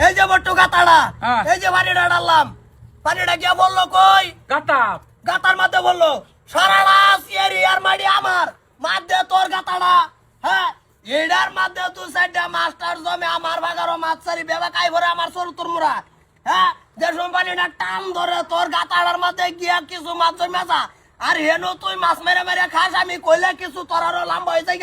এই যে বট্টু গাতাড়া হ্যাঁ। এই যে পানিটা ডাললাম পানিটা গিয়ে বলল কই? গাতা গাতার মধ্যে বলল সারাড়া সিয়ারি আর মাড়ি আমার মাধ্যে তোর গাতাড়া হ্যাঁ? মধ্যে তুই সাইডটা মাস্টার জমে আমার বাগারও মাছ সারি বেবা কাই ভরে আমার সরু তোর মুরা হ্যাঁ? যে টান ধরে তোর গাতাড়ার মধ্যে গিয়া কিছু মাছ জমে যা আর হেনো তুই মাছ মেরে মেরে খাস আমি কইলে কিছু তোর আরও লম্বা হয়ে যায়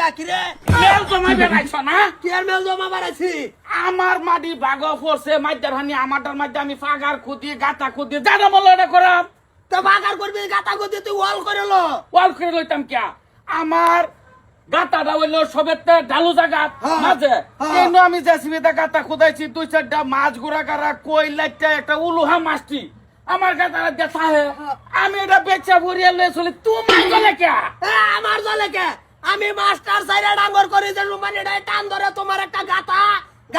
মেল জমা বেড়াইছ না? কি আর মেল জমা বাড়াইছি আমার মাটি বাগ পড়ছে মাইদার হানি আমারটার মধ্যে আমি ফাগার খুদি গাতা খুদি জানা বলো এটা করাম তো বাগার করবি গাতা গতি তুই ওয়াল করে লো। ওয়াল করে লইতাম কিয়া? আমার গাতাটা হইল সবেতে ঢালু জাগাত হ্যাঁ, মাঝে। হ্যাঁ। কেন আমি জেসিবিতে গাতা খুদাইছি দুই চারটা মাছ ঘোরা কারা কই লাইটটা একটা উলুহা মাছটি। আমার গাতারা দেখা হে আমি এটা বেচা ভরিয়া লয়ে চলি। তুমি গলে কিয়া? এ, আমার জলে কে? আমি মাস্টার সাইরা ডাঙ্গর করি যে রুমানিটাই টান ধরে তোমার একটা গাতা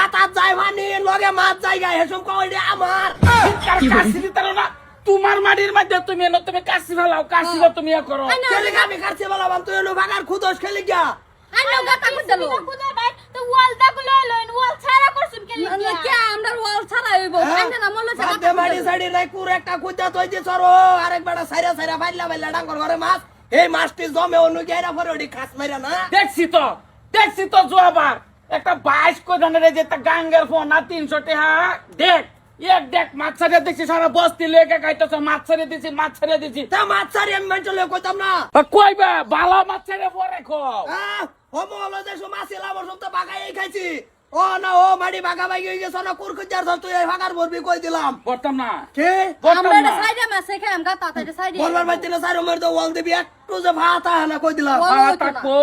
মানি লগে মাছ জায়গা আমার কাশি না? তোমার মাটির মধ্যে তুমি এনো তুমি কাশি ফেলাও কাশি তুমি করো। কেলি আমি কাছে বলাম তুই এলো খুদোস খেলি গিয়া। আন্য গাতা কুদলো কুদার ভাই তো ওয়াল দাগুলো লইন ওয়াল ছাড়া করছুন কে লিখিয়া কে আমরা ওয়াল ছাড়া হইব? আন্য না মল্ল ছাড়া মাঝে মাড়ি সাইডে নাই কুর একটা খুদা তুই যে সরো আরেক বেটা সাইরা সাইরা ফাইলা ফাইলা ডাঙ্গর ঘরে মাছ। এই মাছটি জমে অনু গেরা পরে ওডি খাস মাইরা না। দেখছি তো দেখছি তো জোয়াবার। একটা বাইশ কই যে একটা গাঙ্গের ফোন না তিনশো টাকা দেখ এক দেখ মাছ ছাড়িয়ে দেখছি সারা বস্তি লেগে খাইতেছে মাছ ছাড়িয়ে দিছি মাছ ছাড়িয়ে দিছি। তা মাছ সারি আমি মাইন চলে কইতাম না। কই বে বালা মাছ ছাড়িয়ে পরে খো আহ, ও মহলো যে আসিলাম ওর সব তো বাগাই খাইছি। ও না ও মাড়ি বাগা বাগি হয়ে গেছে না কুর খুঁজার ধর তুই ভাগার ভরবি কই দিলাম? করতাম না। কে? আমরা না। এটা সাইডে সাইডে। বলবার বাইতে না সাইরো মার দো ওয়াল দিবি একটু যে ভাত আনা কই দিলাম? বাবা তাকো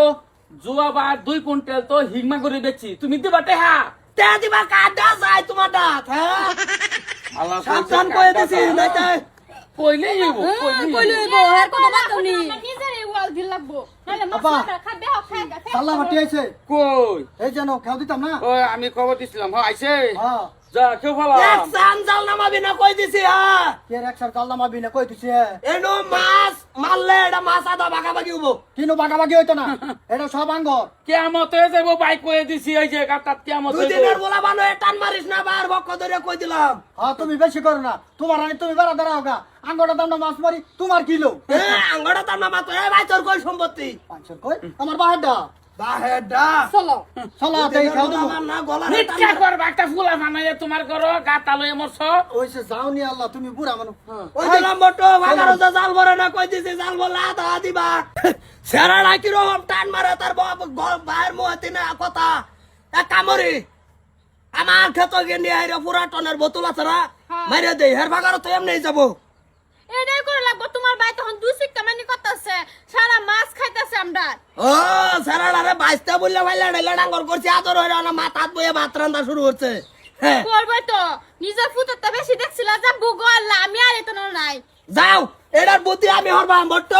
জুয়াবার দুই কুইন্টাল তো হিগমা করে বেচি। তুমি দিবা টেহা? তে দিবা কাডা যায় তোমার দাঁত হ্যাঁ? আল্লাহ সাবধান কই দিছি নাই তাই কইলে ইবো কইলে নিজের এই ওয়াল দিল লাগবো। মশলা খাবে হোক খাগা সাল্লা ভাটি আইছে। কই? এই যেন খেয়াল দিতাম না। ওই আমি খবর দিছিলাম হ্যাঁ আইছে? হ্যাঁ। যা কেউ ভালো এক সান জাল নামাবি না কই দিছি হ্যাঁ কে একসার কাল নামাবি না কই দিছে? এনো মাছ মারলে এটা মাছ আদা বাগা হব কিনো বাগাবাগি হইতো না? এটা সব আঙ্গর। কেমত হয়ে যাব বাইক কয়ে দিছি এই যে গাতাত কেমত দুই দিনের বলা বানো টান মারিস না বার বক্ক ধরে কই দিলাম। হ্যাঁ তুমি বেশি করো না। তোমার তুমি বেড়া দাঁড়াও গা। আঙ্গরটা দাম না মাছ মারি। তোমার কিলো হ্যাঁ আঙ্গড়া তার নামা তো এ ভাই তোর কই সম্পত্তি? কই? আমার বাহেরটা। বাহেডা। চলো। চলো তাই খেয়াল দেবো। আমার না গলা নিকা করবা একটা ফুলা বানাইয়া তোমার করো গাতা লয়ে মরছ। ওইসে যাও নি আল্লাহ তুমি বুড়া মানুষ। হ্যাঁ। ওই দিলাম বটো ভাগার জাল ভরে না কই দিছি জাল বলে আধা দিবা সেরা নাকি রকম টান মারে তার বাপ ভাইয়ের মুহাতি না কথা। এক কামরি আমার ক্ষেত গিয়ে নিয়ে পুরা টনের বোতল আছে না মাইরে দেই হের ভাগার তো এমনি যাব। এটাই করে লাগবো তোমার ভাই তখন দুই সিক্কা মানি করতেছে। সারা মাছ খাইতেছে আমরা। ও সেরা আরে বাইসটা বললে ভাইলে ডাইলে ডাঙ্গর করছে আদর হইরা না মাথাত বইয়ে ভাত রান্দা শুরু করছে হ্যাঁ। করবে তো নিজের ফুটারটা বেশি দেখছিল যা বুগো আল্লাহ আমি আর এত নাই। যাও এটার বুদ্ধি আমি হরবাম বট্ট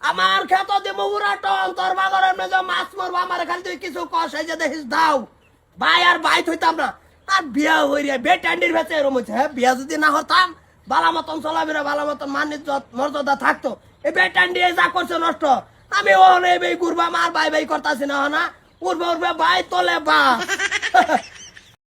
আমার ক্ষেত দিব উড়া টন তোর বাগানের মেজে মাছ মারবো আমার খালি তুই কিছু কষ এই যে দেখিস দাও। ভাই আর ভাই থইতাম না। আর বিয়া হই রে বে ট্যান্ডির ভেতরে এরম হচ্ছে হ্যাঁ বিয়া যদি না হতাম বালা মতন চলাবে ভালো মতন মানিত মর্যাদা থাকতো। এই বেটান দিয়ে যা করছে নষ্ট। আমি ও নেই বেই গুরবা মার ভাই ভাই করতাছি না না উঠবে ভাই তোলে বা